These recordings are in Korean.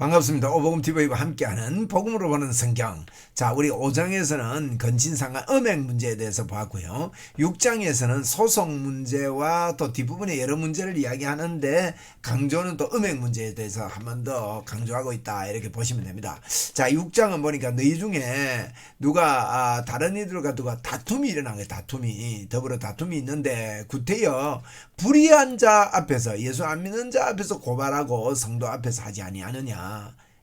반갑습니다. 오복음 TV와 함께하는 복음으로 보는 성경. 자, 우리 5장에서는 건친상간 음행 문제에 대해서 보았고요. 6장에서는 소송 문제와 또 뒷부분의 여러 문제를 이야기하는데 강조는 또 음행 문제에 대해서 한 번 더 강조하고 있다. 이렇게 보시면 됩니다. 자, 6장은 보니까 너희 중에 누가 아, 다른 이들과 누가 다툼이 일어난 거예요. 다툼이 더불어 다툼이 있는데 구태여 불의한 자 앞에서 예수 안 믿는 자 앞에서 고발하고 성도 앞에서 하지 아니하느냐.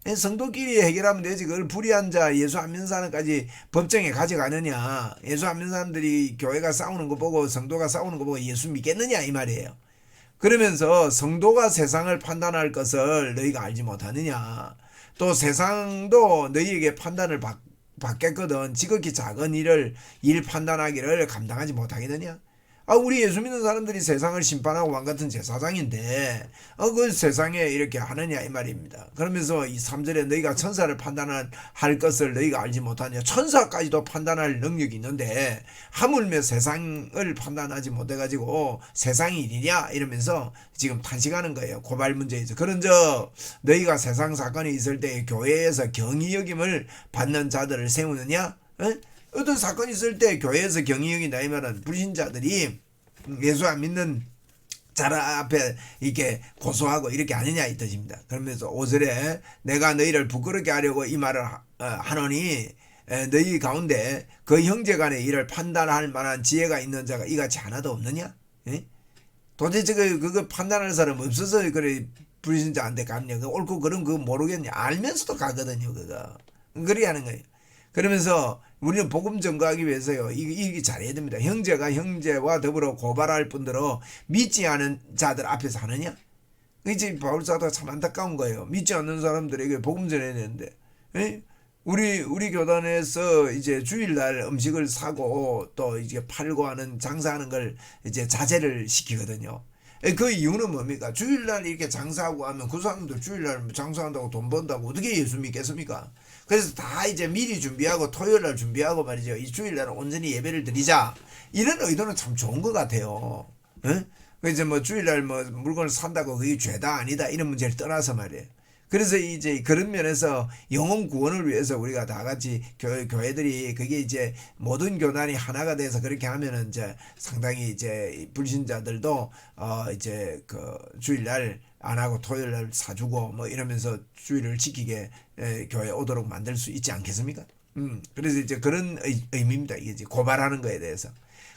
예, 성도끼리 해결하면 되지. 그걸 불의한 자 예수 안 믿는 사람까지 법정에 가져가느냐. 예수 안 믿는 사람들이 교회가 싸우는 거 보고 성도가 싸우는 거 보고 예수 믿겠느냐 이 말이에요. 그러면서 성도가 세상을 판단할 것을 너희가 알지 못하느냐. 또 세상도 너희에게 판단을 받, 받겠거든. 지극히 작은 일을 일 판단하기를 감당하지 못하겠느냐. 아, 우리 예수 믿는 사람들이 세상을 심판하고 왕 같은 제사장인데, 어, 그 세상에 이렇게 하느냐, 이 말입니다. 그러면서 이 3절에 너희가 천사를 판단할 할 것을 너희가 알지 못하냐. 천사까지도 판단할 능력이 있는데, 하물며 세상을 판단하지 못해가지고 세상이 일이냐? 이러면서 지금 탄식하는 거예요. 고발 문제에서. 그런 저, 너희가 세상 사건이 있을 때 교회에서 경의 여김을 받는 자들을 세우느냐? 어? 어떤 사건이 있을 때 교회에서 경의 여긴다 이 말은 불신자들이 예수 안 믿는 자라 앞에 이렇게 고소하고 이렇게 아니냐 이 뜻입니다. 그러면서 오절에 내가 너희를 부끄럽게 하려고 이 말을 하- 어, 하노니 에, 너희 가운데 그 형제간의 일을 판단할 만한 지혜가 있는 자가 이같이 하나도 없느냐? 예? 도대체 그 그거 판단할 사람 없어서 그래 불신자한테 갔냐? 그 옳고 그런 거 모르겠냐? 알면서도 가거든요, 그거. 그리 하는 거예요. 그러면서 우리는 복음 전가하기 위해서요. 이게, 이게 잘해야 됩니다. 형제가 형제와 더불어 고발할 뿐더러 믿지 않은 자들 앞에서 하느냐? 이제 바울사도가 참 안타까운 거예요. 믿지 않는 사람들에게 복음 전해야 되는데. 에? 우리 우리 교단에서 이제 주일날 음식을 사고 또 이제 팔고 하는 장사하는 걸 이제 자제를 시키거든요. 에, 그 이유는 뭡니까? 주일날 이렇게 장사하고 하면 그 사람들 주일날 장사한다고 돈 번다고 어떻게 예수 믿겠습니까? 그래서 다 이제 미리 준비하고 토요일 날 준비하고 말이죠. 이 주일 날 온전히 예배를 드리자. 이런 의도는 참 좋은 것 같아요. 예? 그래서 뭐 주일날 뭐 물건을 산다고 그게 죄다 아니다 이런 문제를 떠나서 말이에요. 그래서 이제 그런 면에서 영혼 구원을 위해서 우리가 다 같이 교회, 교회들이 그게 이제 모든 교단이 하나가 돼서 그렇게 하면은 이제 상당히 이제 불신자들도 어 이제 그 주일날 안 하고 토요일 날 사주고 뭐 이러면서 주일을 지키게 에, 교회 오도록 만들 수 있지 않겠습니까? 음 그래서 이제 그런 의, 의미입니다. 이게 이제 고발하는 거에 대해서.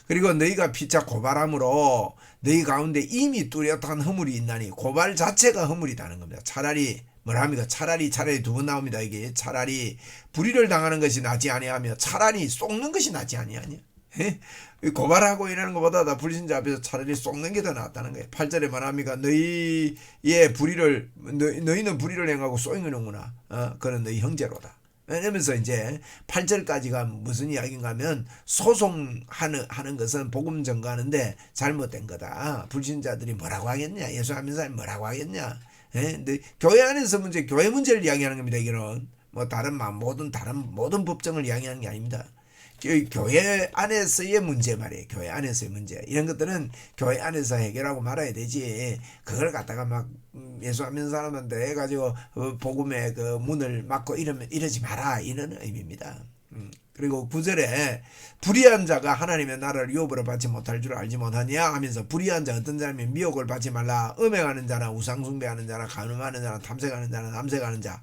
그리고 너희가 피차 고발함으로 너희 가운데 이미 뚜렷한 허물이 있나니 고발 자체가 허물이라는 겁니다. 차라리 뭐라 합니까? 차라리 차라리 두 번 나옵니다. 이게 차라리 불의를 당하는 것이 낫지 아니하며 차라리 속는 것이 낫지 아니하냐. 예? 고발하고 이러는 것보다 다 불신자 앞에서 차라리 속는 게 더 낫다는 거예요. 8절에 말합니까? 너희의 불의를 너희, 너희는 불의를 행하고 쏘이는구나. 어, 그는 너희 형제로다. 이러면서 이제 8절까지가 무슨 이야기인가 하면 소송하는 하는 것은 복음 전가하는데 잘못된 거다. 불신자들이 뭐라고 하겠냐? 예수 안 믿는 사람이 뭐라고 하겠냐? 예? 근데 교회 안에서 문제, 교회 문제를 이야기하는 겁니다. 이거는 뭐 다른 마- 모든 다른 모든 법정을 이야기하는 게 아닙니다. 교- 교회 안에서의 문제 말이에요. 교회 안에서의 문제. 이런 것들은 교회 안에서 해결하고 말아야 되지. 그걸 갖다가 막 음, 예수 안 믿는 사람한테 해가지고 어, 복음의 그 문을 막고 이러면 이러지 마라. 이런 의미입니다. 음. 그리고 구절에 불의한 자가 하나님의 나라를 유업으로 받지 못할 줄 알지 못하냐 하면서 불의한 자 어떤 사람이 미혹을 받지 말라 음행하는 자나 우상숭배하는 자나 간음하는 자나 탐색하는 자나 남색하는 자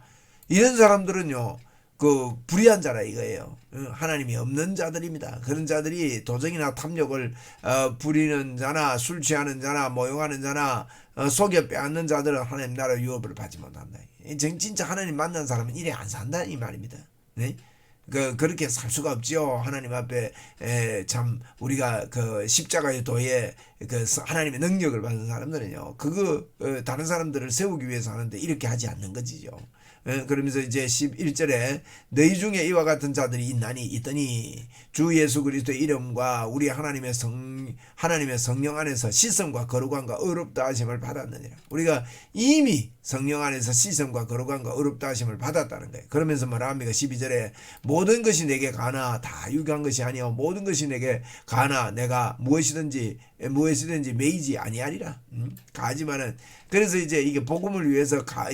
이런 사람들은요 그 불의한 자라 이거예요. 어, 하나님이 없는 자들입니다. 그런 자들이 도적이나 탐욕을 어, 부리는 자나 술 취하는 자나 모욕하는 자나 어, 속여 빼앗는 자들은 하나님 나라 유업을 받지 못한다. 진짜 하나님 만난 사람은 이래 안 산다 이 말입니다. 네? 그 그렇게 살 수가 없지요. 하나님 앞에 에, 참 우리가 그 십자가의 도에 그 서- 하나님의 능력을 받는 사람들은요. 그거 어, 다른 사람들을 세우기 위해서 하는데 이렇게 하지 않는 거지요. 예, 그러면서 이제 11절에 너희 중에 이와 같은 자들이 있나니 있더니 주 예수 그리스도의 이름과 우리 하나님의 성 하나님의 성령 안에서 시선과 거룩함과 의롭다 하심을 받았느니라. 우리가 이미 성령 안에서 시선과 거룩함과 의롭다 하심을 받았다는 거예요. 그러면서 뭐라 합니까? 12절에 모든 것이 내게 가나 다 유교한 것이 아니요 모든 것이 내게 가나 내가 무엇이든지 무엇 이든지 매이지 아니하리라. 음? 가지만은 그래서 이제 이게 복음을 위해서 가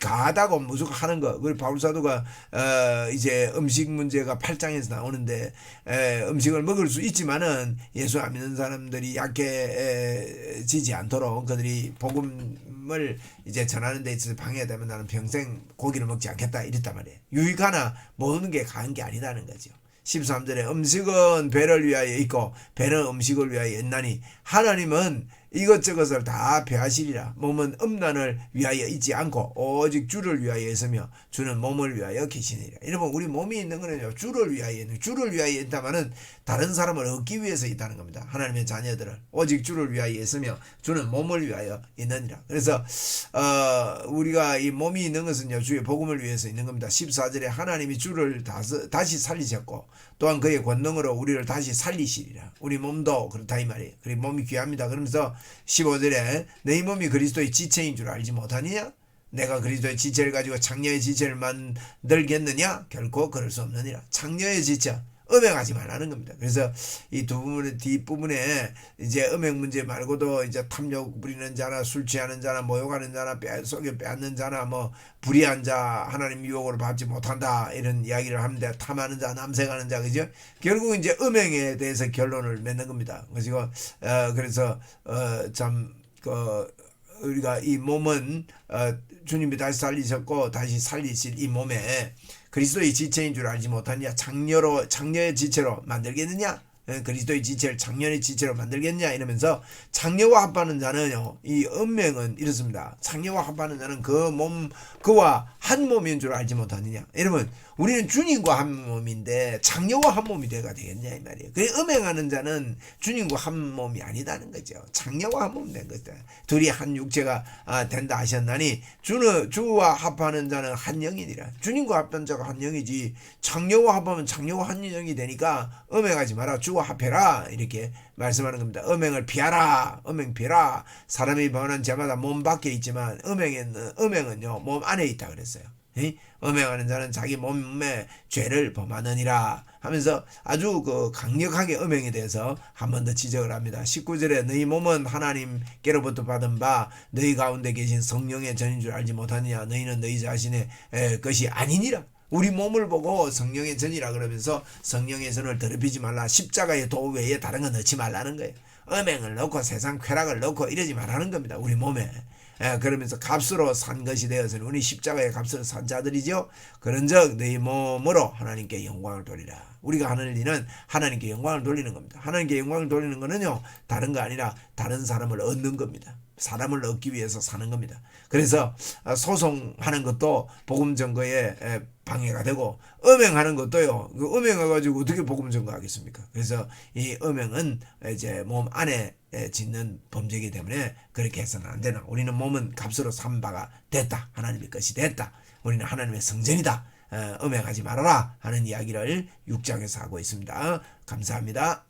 가하다고 무조건 하는 거. 그리고 바울 사도가 어 이제 음식 문제가 8장에서 나오는데 에, 음식을 먹을 수 있지만은 예수 안 믿는 사람들이 약해지지 않도록 그들이 복음을 이제 전하는 데 있어서 방해되면 나는 평생 고기를 먹지 않겠다 이랬단 말이에요. 유익하나 먹는 게 가한 게 아니라는 거죠. 13절에 음식은 배를 위하여 있고 배는 음식을 위하여 있나니 하나님은 이것저것을 다 배하시리라. 몸은 음란을 위하여 있지 않고 오직 주를 위하여 있으며 주는 몸을 위하여 계시니라. 이러면 우리 몸이 있는 거는요 주를 위하여 있는 주를 위하여 있다마는 다른 사람을 얻기 위해서 있다는 겁니다. 하나님의 자녀들을 오직 주를 위하여 있으며 주는 몸을 위하여 있느니라. 그래서 어 우리가 이 몸이 있는 것은요 주의 복음을 위해서 있는 겁니다. 14절에 하나님이 주를 다스, 다시 살리셨고 또한 그의 권능으로 우리를 다시 살리시리라. 우리 몸도 그렇다 이 말이에요. 그리고 몸이 귀합니다. 그러면서 15절에 내 몸이 그리스도의 지체인 줄 알지 못하느냐? 내가 그리스도의 지체를 가지고 장녀의 지체를 만들겠느냐? 결코 그럴 수 없느니라. 장녀의 지체 음행하지 말라는 겁니다. 그래서 이 두 부분의 뒷부분에 이제 음행 문제 말고도 이제 탐욕 부리는 자나 술 취하는 자나 모욕하는 자나 빼, 속여 빼앗는 자나 뭐 불의한 자 하나님 유혹을 받지 못한다 이런 이야기를 하는데 탐하는 자 남색하는 자 그죠? 결국 이제 음행에 대해서 결론을 맺는 겁니다. 그리고 어 그래서 어 참그 우리가 이 몸은 어, 주님이 다시 살리셨고 다시 살리실 이 몸에 그리스도의 지체인 줄 알지 못하냐? 장녀로 장녀의 지체로 만들겠느냐? 예, 그리스도의 지체를 장년의 지체로 만들겠냐? 이러면서 장녀와 합하는 자는요 이 은명은 이렇습니다. 장녀와 합하는 자는 그 몸 그와 한 몸인 줄 알지 못하느냐? 여러분 우리는 주님과 한 몸인데 장녀와 한 몸이 돼가 되겠냐 이 말이에요. 그 음행하는 자는 주님과 한 몸이 아니다는 거죠. 장녀와 한 몸된 거다 둘이 한 육체가 아, 된다 하셨나니 주는 주와 합하는 자는 한 영이니라. 주님과 합한 자가 한 영이지 장녀와 합하면 장녀와 한 영이 되니까 음행하지 마라. 주와 합해라. 이렇게 말씀하는 겁니다. 음행을 피하라. 음행 피하라. 사람이 범하는 죄마다 몸 밖에 있지만 음행은 음행은요 몸 안에 있다 그랬어요. 이? 음행하는 자는 자기 몸에 죄를 범하느니라 하면서 아주 그 강력하게 음행에 대해서 한 번 더 지적을 합니다. 19절에 너희 몸은 하나님께로부터 받은 바 너희 가운데 계신 성령의 전인 줄 알지 못하느냐 너희는 너희 자신의 에, 것이 아니니라. 우리 몸을 보고 성령의 전이라 그러면서 성령의 전을 더럽히지 말라. 십자가의 도 외에 다른 거 넣지 말라는 거예요. 음행을 넣고 세상 쾌락을 넣고 이러지 말라는 겁니다. 우리 몸에. 예, 그러면서 값으로 산 것이 되어서 우리 십자가의 값으로 산 자들이죠. 그런즉 너희 몸으로 하나님께 영광을 돌리라. 우리가 하는 일은 하나님께 영광을 돌리는 겁니다. 하나님께 영광을 돌리는 것은요 다른 거 아니라 다른 사람을 얻는 겁니다. 사람을 얻기 위해서 사는 겁니다. 그래서 아, 소송하는 것도 복음 증거에 방해가 되고 음행하는 것도요. 그 음행해 가지고 어떻게 복음 증거하겠습니까? 그래서 이 음행은 이제 몸 안에 짓는 범죄이기 때문에 그렇게 해서는 안 되나. 우리는 몸은 값으로 산 바가 됐다. 하나님의 것이 됐다. 우리는 하나님의 성전이다. 어, 음행하지 말아라 하는 이야기를 6장에서 하고 있습니다. 감사합니다.